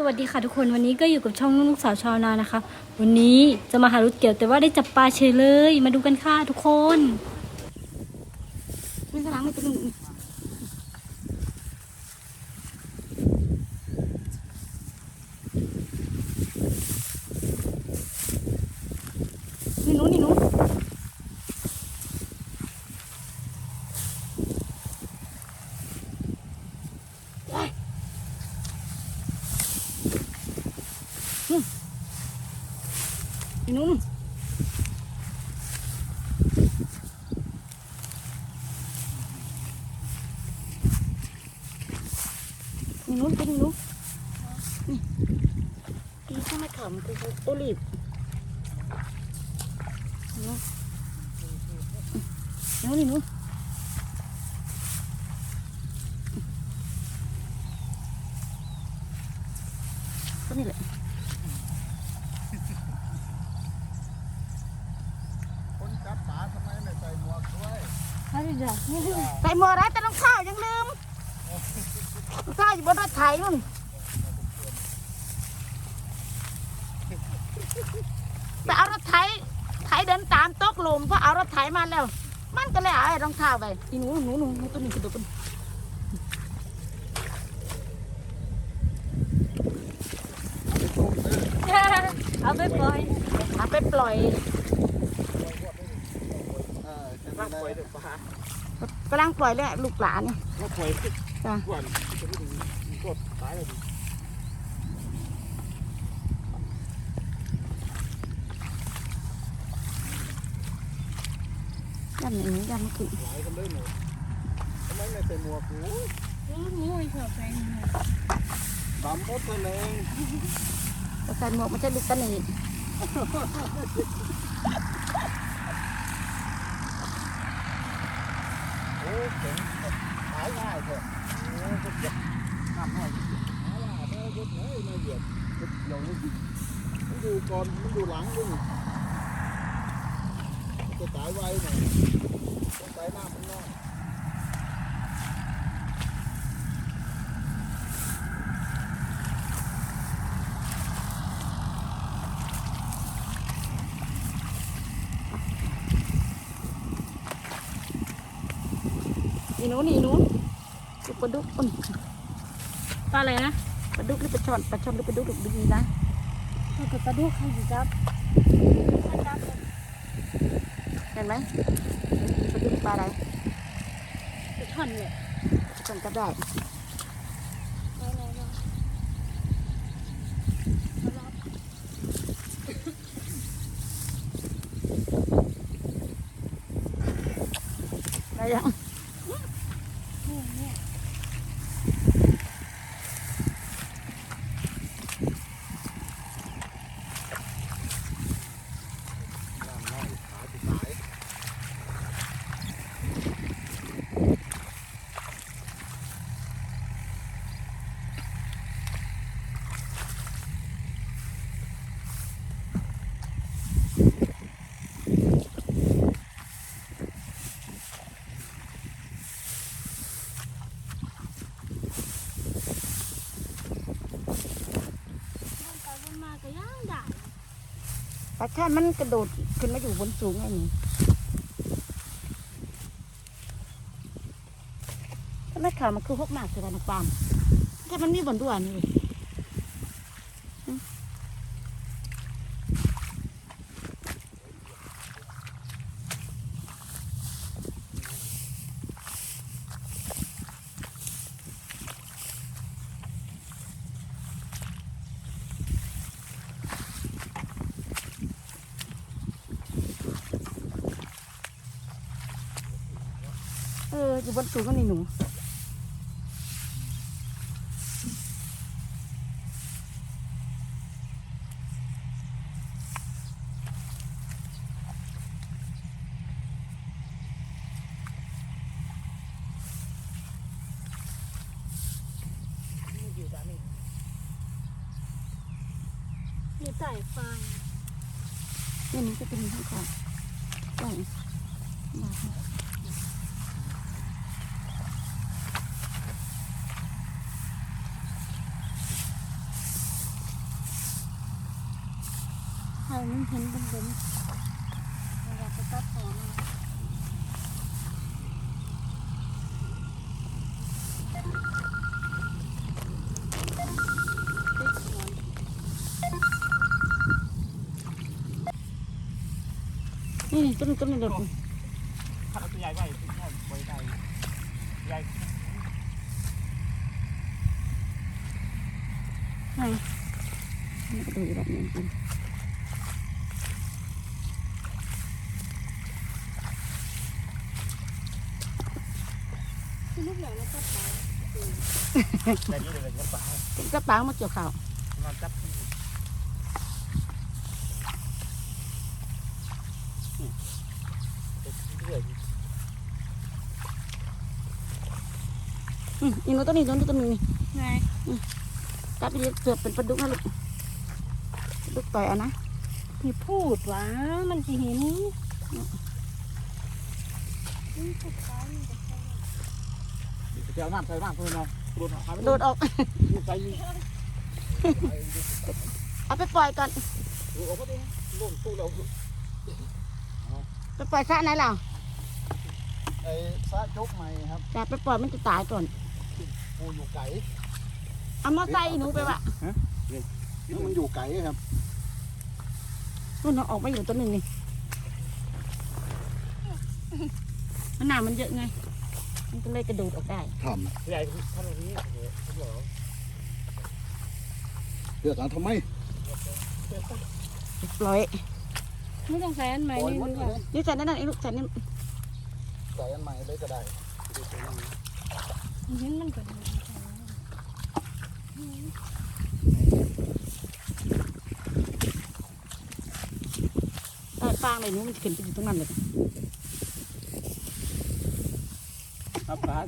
สวัสดีค่ะทุกคนวันนี้ก็อยู่กับช่องลูกสาวชาวนานะคะ วันนี้จะมาหารุดเกี่ยวแต่ว่าได้จับปลาเฉยเลย มาดูกันค่ะทุกคนนี่สลังไม่ตึง นี่หนูนี่หนูเป็นหนูนี่นี่ข้างไม่ขำคือโอลิฟหนูหนูนี่หนูก็นี่แหละ คนจับปลาทำไมไม่ใส่หมวกด้วย ใส่หมวกอไรแต่รองเท้ายังลืมรองเท้าอยู่บนรถไถนู่นไปเอารถไถไถเดินตามตกหลุมเพราะเอารถไถมาแล้ว มันก็เลยเอาไอ้รองเท้าไปอีหนูหนูหนูหนูตัวนี้กระโดดกันเอาไปปล่อยเอาไปปล่อย ออจะไม่ได้กำลังปล่อยเลยลูกหลานเนี่ยก็ปล่อยจ้ะกวนจะไม่ถึงกดตายเลยดิยันหนูยันขึ้นหลายกันเลยหนูทำไมไม่ใส่หมวกหนูนี่ไม่ชอบใส่ดำหมดเลยแต่ใส่หมวกมันจะลุกกันนี่ โอ้ เจ๋งตายง่ายเถอะโอ้ก็เจ็บน้ำน่อยหาว่าได้รถไหนมาเหยียบรถเดี๋ยวนี้มันดูก่อนมันดูหลังด้วยจะตายไวหน่อยต้องใส่น้ำมันน้อย นี่หนูนี่หนูลูกปลาดุกอุ่นปลาอะไรนะปลาดุกหรือปลาช่อนปลาช่อนหรือปลาดุกดุกดีนะปลากระปลาดุกใครจะจับเห็นไหมปลาดุกปลาอะไรปลาช่อนเลยช่อนก็ได้ได้ยัง น้ำน้อยขาจะตาย มาก็ย่างได้ ปลาช่อนมันกระโดดขึ้นมาอยู่บนสูงไงนี่ถ้าไม่ข่าวมันคือหกหมากคือกันปามถ้ามันมีบนด้วนนี่เลยเอออยู่ บนสูงก็นี่หนูอยู่ด้านนี้อยู่ใต้ฟางนี่จะเป็นข้งก่อนไห วมาค่ะถ่ายมันเห็นเป็นเป็นอยากไปตัดต่อมานี่นี่ต้นต้นนี่เด็ดถ้าเราตัวใหญ่ไว้ไว้ได้ใหญ่ไหนนี่ก็ดูอีกแบบหนึ งกินคือลูกใหญ่แล้วก็ตายแต่นี่เลยก็ปลากินกระปังมาเกี่ยวข้าวนอนจับเรื่อยอืมอีหนูต้นนี้ต้นนี้ต้นนี้ไงจับไปเสือเป็นปลาดุกนะลูกปลาดุกต่อยเอะนะพี่พูดว่ามันจะเห็น เจ้าน้ำใส่น้ำเพื่อนเราโดนหายไปโดดออกใส่เอาไปปล่อยก่อนดูออกก็ได้ลงตู้เราไปปล่อยซะไหนล่ะไอ้ซาจกใหม่ครับแต่ไปปล่อยมันจะตายก่อนปูอยู่ไก่เอามอไซค์หนูไปวะมันอยู่ไก่ครับนู่นเอาออกมาอยู่ตัวหนึ่งนี่มันหนามันเยอะไง มันก็เลยกระโดดออกได้ทำใหญ่ทำแบบนี้โอ้โหทำเหรอเลือกเอาทำไมปล่อยไม่ต้องใส่อันใหม่ปล่อยนี่หมดดีเลกว่ายนี่ใส่นั่นนั่นไอ้ลูกใส่นี่ใส่อันใหม่เลยก็ได้เห็นมันก็ดีใส่ฟางเลยหนูมันจะขึ้นไปอยู่ตรงนั้นเลย ครับปลา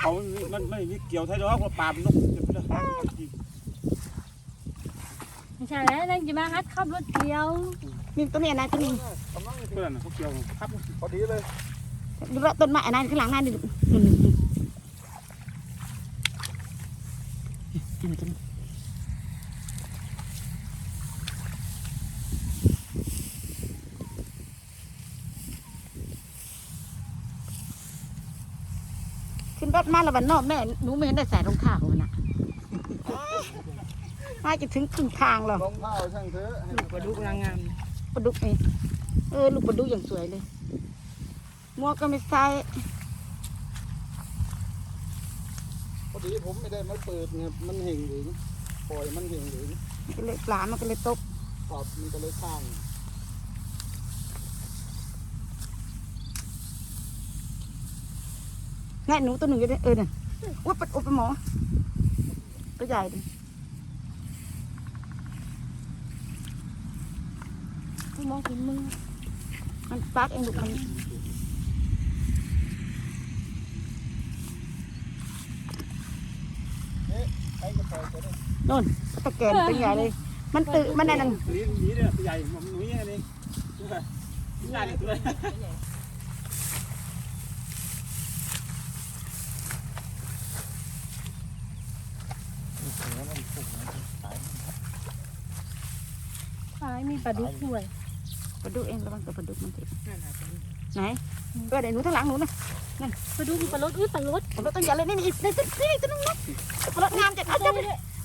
เขามันไม่มีเกี่ยวไทยดอกว่าปลาเป็นนกจะเป็นอะไรไม่ใช่แล้วนั่นจะมาฮัดขับรถเกี่ยวนี่ตัวนี้อันนั้นตัวนี้กำลังเพื่อนเขาเกี่ยวครับพอดีเลยดูละต้นไม้อันนั้นข้างหลังนั่นนี่กินกิน รถมาแล้ววันนอกแม่หนูไม่เห็นได้ใส่รองเท้าน่ะมาจะถึงครึ่งทางแล้วรองเท้าช่างเถอะให้ปลาดุกนางงามปลาดุกนี่เออลูกปลาดุกอย่างสวยเลยหมวกก็ไม่ใส่พอดีผมไม่ได้มาเปิดไงมันเห่งหรือปล่อยมันเห่งหรือมันก็เลยปลามันก็เลยตกขอบมันก็เลยข้าง แง่หนูตัวหนึ่งอยู่ด้วยเออเนี่ยอุ้ยปลาอุ้ยปลาหมอตัวใหญ่ดิกูมองเห็นมึงมันปากเองลูกมันใช้กระเป๋าตัวนี้โน่นตะแกรงตัวใหญ่เลย มันตื่นมันนั่นนั่นนี้นี้เนี่ยใหญ่มันนี้ไงนี่ดูไปใหญ่เลยขาย มีปลาดุกด้วยปลาดุกเองระวังตัวปลาดุกมันสิไหนเออเดี๋ยวหนูทั้างหลังหนูนะปลาดุกปลารถอุ้ยปลารถปลาดุกตัวใหญ่เลยนี่นี่นี่ตัวนี่ตัวนึงนะปลาดุกงามจังเอาจับไป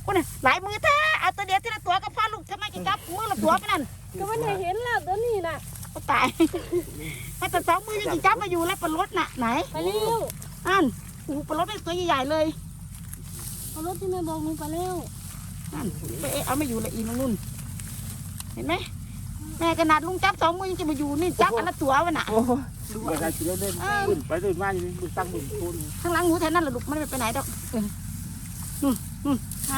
คนน่ะหลายมือแท้เอาตัวเดียวทีละตัวก็พาลูกทำไมจะจับมือละตัวไปนั่นก็มันเห็นแล้วตัวนี้น่ะก็ตายถ้าแต่สองมือยังจะจับมาอยู่แล้วปลารถน่ะไหนไปเร็วอันโอ้โหปลารถเป็นตัวใหญ่ๆเลยปลารถที่แม่บอกมึงไปเร็วนั่นไปเอาไม่อยู่เลยอีนุ่น เห็นไหมแม่ขนาดลุงจับสองมือยังจะมาอยู่นี่จับอันละตัววะน่ะดูไปได้กินเล่นบุญไปตื่นมาอยู่นี่บุญตั้งบุญโคนข้างหลังหนูแทนนั่นแหละลูกมันไม่ไปไหนดอกเออนู่นนู่นไหน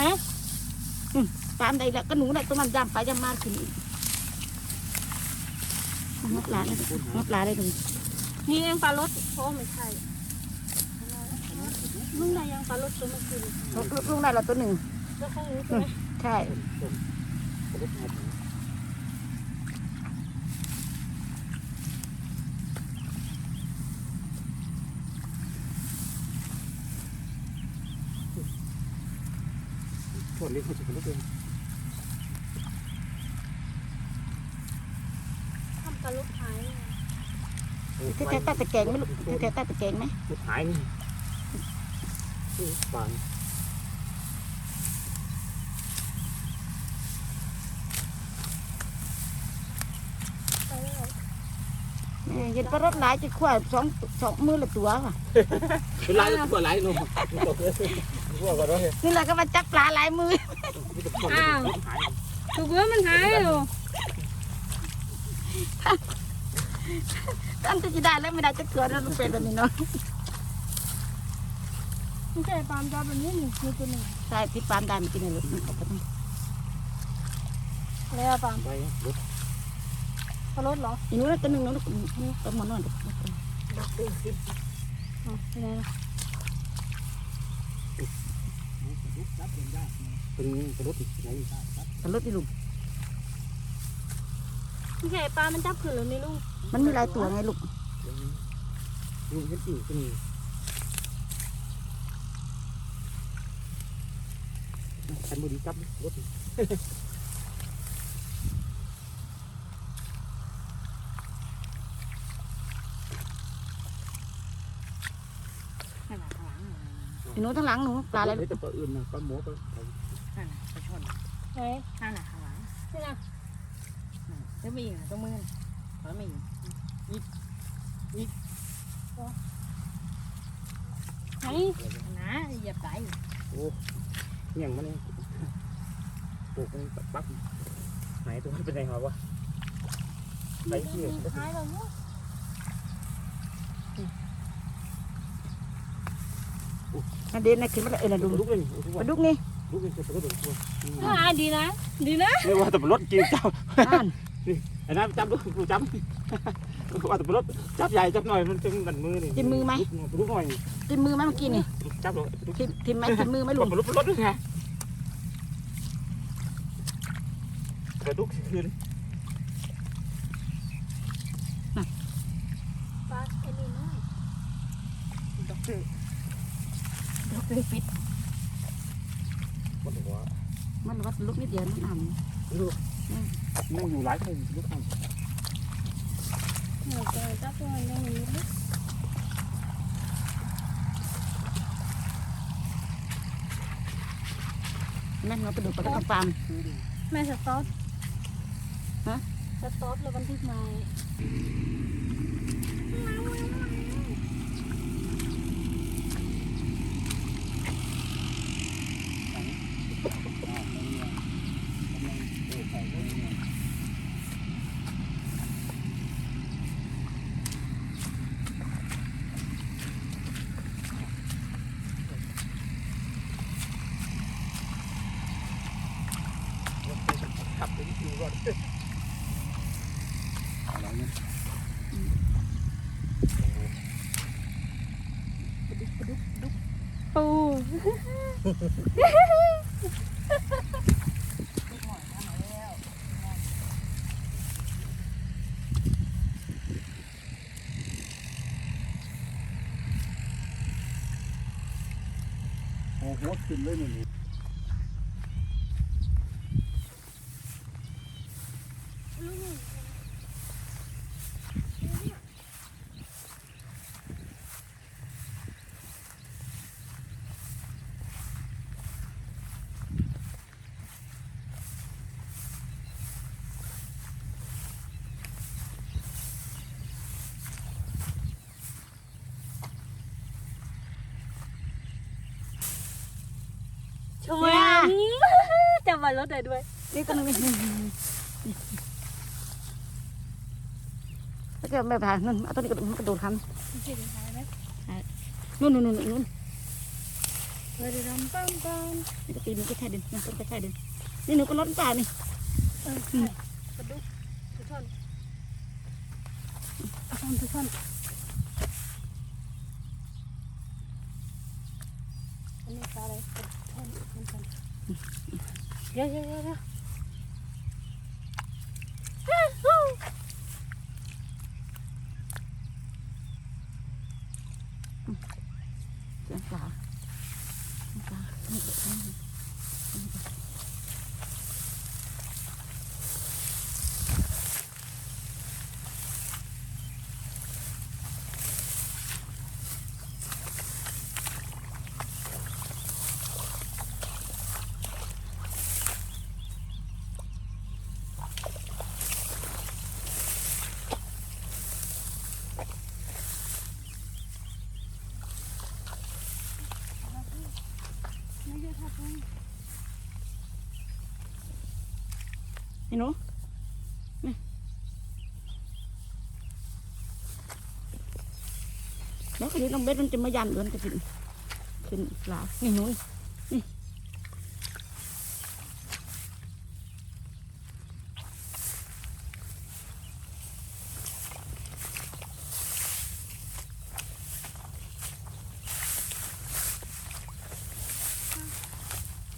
นู่นตามใดแล้วก็หนูได้ตัวมันจำไปจำมาขึ้นอีกงบหลานเลยงบหลานเลยถึงนี่เองปลารถโอ้ไม่ใช่มึงได้ยังปลารถตัวเมื่อคืนลูกลูกได้ละตัวหนึ่งแล้วของหนูใช่ ไหมใช่ส่วนนี้เขาจะเป็นลูกเองปลาลูกหายที่แท้ใต้ตะแกรงไหมลูกที่แท้ใต้ตะแกรงไหมสุดท้ายนี่นี่ปานเอ้ยเห็นปลารถหลายจะขวาสองสองมือละตัวค่ะเป็นไร ตัวไรเนาะเฮ้ยนี่แหละก็มาจับปลาหลายมือ อ้าวถูกว่ามันหายเหรอตั้งแต่จะได้แล้วไม่ได้จะเกิดแล้วมันเป็นแบบนี้เนาะไม่ใช่ปลามจับแบบนี้นี่มีตัวหนึ่งใช่ที่ปลามได้มันกินเลยลูกเอาไปทำแล้วปลามไปรถปลารถเหรออีนู้นตัวหนึ่งนู้นตัวหมอนนอนลูกอ๋อไม่ได้นะ เป็นเป็นรถไหนปลารถที่ลูกไม่ใช่ปลา มันจับขึ้นหรือนี่ลูกมันมีหลายตัวไงลูกลุงเห็นจริงเป็นฉันมือดีจับรถอีนู้นทั้งหลังหนูปลาอะไรลูกจะปลาอื่นนะปลาหมอปลานั่นน่ะไปชน ไหนนั่นน่ะข้างหลังนี่นะนั่นแล้วมีอีกน่ะตรงมือน่ะแล้วมีอีกไหนนะเหยียบไหลเงี้ยงมันเองปลูกมันปั๊บไหนตัวมันเป็นไงหรอวะไหนเกี่ยวหายแล้วลูกนั่นเด่นนะขึ้นมาแล้วเออน่ะดูลุกเลยปลาดุกนี่ ลุกเลยจะปลาดุกตัวอ่าดีนะ ดีนะเรียกว่าแต่ปลารถกินจับนั่นไอ้นั่นจับลูกกูจับว่าแต่ปลารถจับใหญ่จับหน่อยมันเป็นดันมือนี่ลุกหน่อยจิ้มมือไหมเมื่อกี้นี่จับเลยทิมทิมไหมทิมมือไหมปลูกลารถปลารถด้วยไงปลาดุกคือปลาไอ้นี่น้อยด็อกเตอร์ลูกเลยปิดมันหัว มันวัดลูกนิดเดียวมันทนั่งอยู่หลายคนลุกทำหนูจะจับตัวมันยังมีลูกำนั่นเราไปดูปลาดุกฟาร์มแม่สต๊อปฮะสต๊อปแล้วบันทึกมา ขับไปที่ดูก่อนอะไรเนี่ยปูโอ้โหขึ้นเลยนี่ ช่วยจับมารถได้ด้วย นี่ตัวนึงนี่ แล้วก็ไม่ผ่านนั่นเอาตัวนี้กระโดดมันกระโดดคันมันจะหายไหมนู่นนู่นนู่นนู่นเฮ้ยเดี๋ยวดำปังปังนี่ก็ตีนมันก็แค่เดินมันก็แค่เดินนี่หนูก็รถป่านี่เออใช่กระดุกทุกท่อนทุกท่อนทุกท่อนอันนี้ปลาอะไรกระท่อนทุกท่อนเดี๋ยวเดี๋ยวเดี๋ยวเดี๋ยวเสียงปลาปลานี่ก็นี่ ไอ้หนูนี่แล้วคราวนี้น้องเบสมันจะมายันเดินจะขึ้นขึ้นปลานี่หนูนี่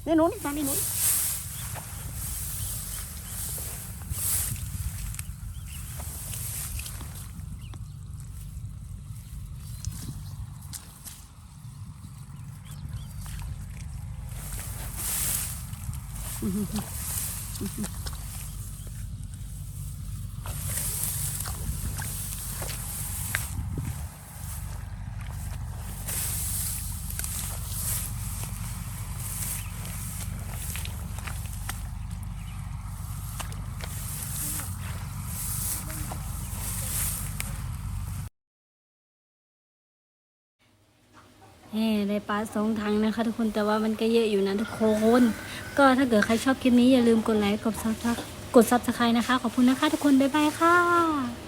นี่หนูนี่ปลานี่หนู ได้ปลาสองถังนะคะ ทุกคนแต่ว่ามันก็เยอะอยู่นะทุกคน ก็ถ้าเกิดใครชอบคลิปนี้อย่าลืมกดไลค์กดซับกดซับสไครต์นะคะ ขอบคุณนะคะทุกคน บ๊ายบายค่ะ